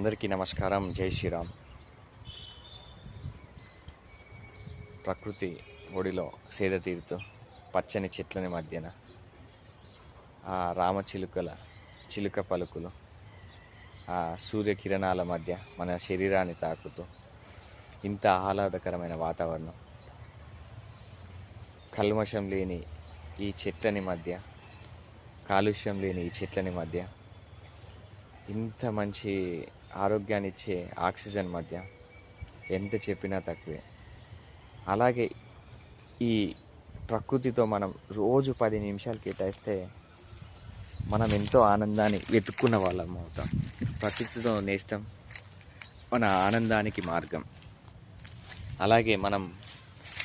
అందరికీ నమస్కారం. జై శ్రీరామ్. ప్రకృతి ఒడిలో సేద తీరుతూ పచ్చని చెట్లని మధ్యన ఆ రామచిలుకల చిలుక పలుకులు ఆ సూర్యకిరణాల మధ్య మన శరీరాన్ని తాకుతూ ఇంత ఆహ్లాదకరమైన వాతావరణం. కల్మషం లేని ఈ చెట్లని మధ్య కాలుష్యం లేని ఈ చెట్లని మధ్య ఇంత మంచి ఆరోగ్యాన్ని ఇచ్చే ఆక్సిజన్ మధ్య ఎంత చెప్పినా తక్కువే. అలాగే ఈ ప్రకృతితో మనం రోజు పది నిమిషాలు కేటాయిస్తే మనం ఎంతో ఆనందాన్ని వెతుక్కున్న వాళ్ళం అవుతాం. ప్రకృతితో నేస్తం మన ఆనందానికి మార్గం. అలాగే మనం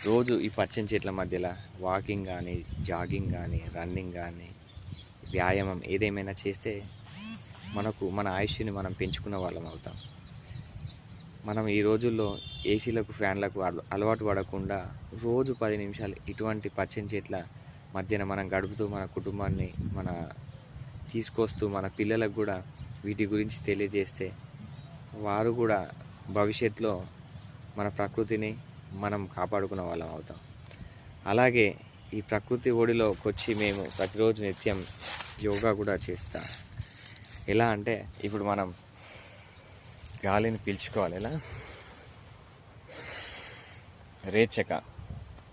రోజు ఈ పచ్చని చెట్ల మధ్యలో వాకింగ్ కానీ జాగింగ్ కానీ రన్నింగ్ కానీ వ్యాయామం ఏదేమైనా చేస్తే మనకు మన ఆయుష్ని మనం పెంచుకున్న వాళ్ళం అవుతాం. మనం ఈ రోజుల్లో ఏసీలకు ఫ్యాన్లకు అల- అలవాటు పడకుండా రోజు పది నిమిషాలు ఇటువంటి పచ్చని చెట్ల మధ్యన మనం గడుపుతూ మన కుటుంబాన్ని మన తీసుకొస్తూ మన పిల్లలకు కూడా వీటి గురించి తెలియజేస్తే వారు కూడా భవిష్యత్తులో మన ప్రకృతిని మనం కాపాడుకున్న వాళ్ళం అవుతాం. అలాగే ఈ ప్రకృతి ఒడిలోకి వచ్చి మేము ప్రతిరోజు నిత్యం యోగా కూడా చేస్తాం ఎలా అంటే ఇప్పుడు మనం గాలిని పీల్చుకోవాలి ఎలా? రేచక.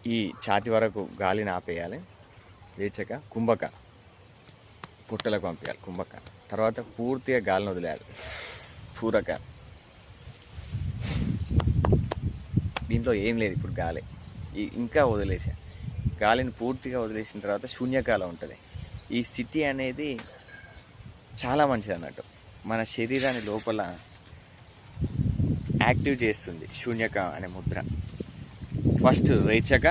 ఈ ఛాతి వరకు గాలిని ఆపేయాలి. రేచక కుంభక. పుట్టలకు పంపించాలి కుంభక. తర్వాత పూర్తిగా గాలిని వదిలేయాలి. పూరక. దీంట్లో ఏం లేదు ఇప్పుడు గాలి. ఈ- ఇంకా వదిలేసా. గాలిని పూర్తిగా వదిలేసిన తర్వాత శూన్యకాలం ఉంటుంది. ఈ స్థితి అనేది చాలా మంచిది అన్నట్టు మన శరీరాన్ని లోపల యాక్టివ్ చేస్తుంది శూన్యక అనే ముద్ర. ఫస్ట్ రేచక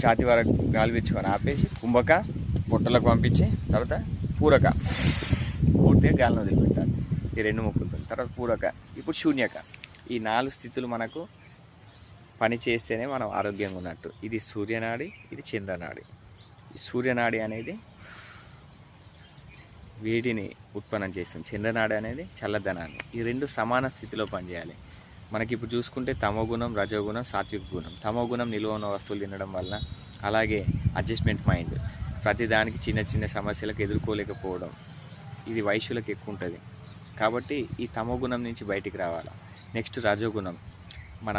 ఛాతి వరకు గాలిపించుకొని ఆపేసి కుంభక పొట్టలకు పంపించి తర్వాత పూరక. పూర్తిగా గాలిని వదిలిపెట్టాలి. ఈ రెండు ముక్కులతో తర్వాత పూరక ఇప్పుడు శూన్యక. ఈ నాలుగు స్థితులు మనకు పని చేస్తేనే మనం ఆరోగ్యంగా ఉన్నట్టు. ఇది సూర్యనాడి ఇది చంద్రనాడి. ఈ సూర్యనాడి అనేది వేడిని ఉత్పన్నం చేస్తుంది. చంద్రనాడ అనేది చల్లదనాన్ని. ఈ రెండు సమాన స్థితిలో పనిచేయాలి. మనకి ఇప్పుడు చూసుకుంటే తమోగుణం రజోగుణం సాత్విక గుణం. తమోగుణం నిల్వ ఉన్న వస్తువులు తినడం వలన అలాగే అడ్జస్ట్మెంట్ మైండ్. ప్రతిదానికి చిన్న చిన్న సమస్యలకు ఎదుర్కోలేకపోవడం ఇది వయసులకు ఎక్కువ ఉంటుంది. కాబట్టి ఈ తమోగుణం నుంచి బయటికి రావాలి. నెక్స్ట్ రజోగుణం. మన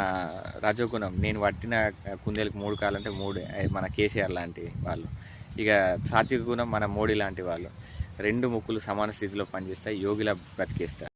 రజోగుణం. నేను పట్టిన కుందేలకు మూడు కాలంటే మూడు. మన కేసీఆర్ లాంటి వాళ్ళు. ఇక సాత్విక గుణం మన మోడీ లాంటి వాళ్ళు. రెండు ముక్కులు సమాన స్థితిలో పనిచేస్తాయి. యోగిలా బ్రతికేస్తారు.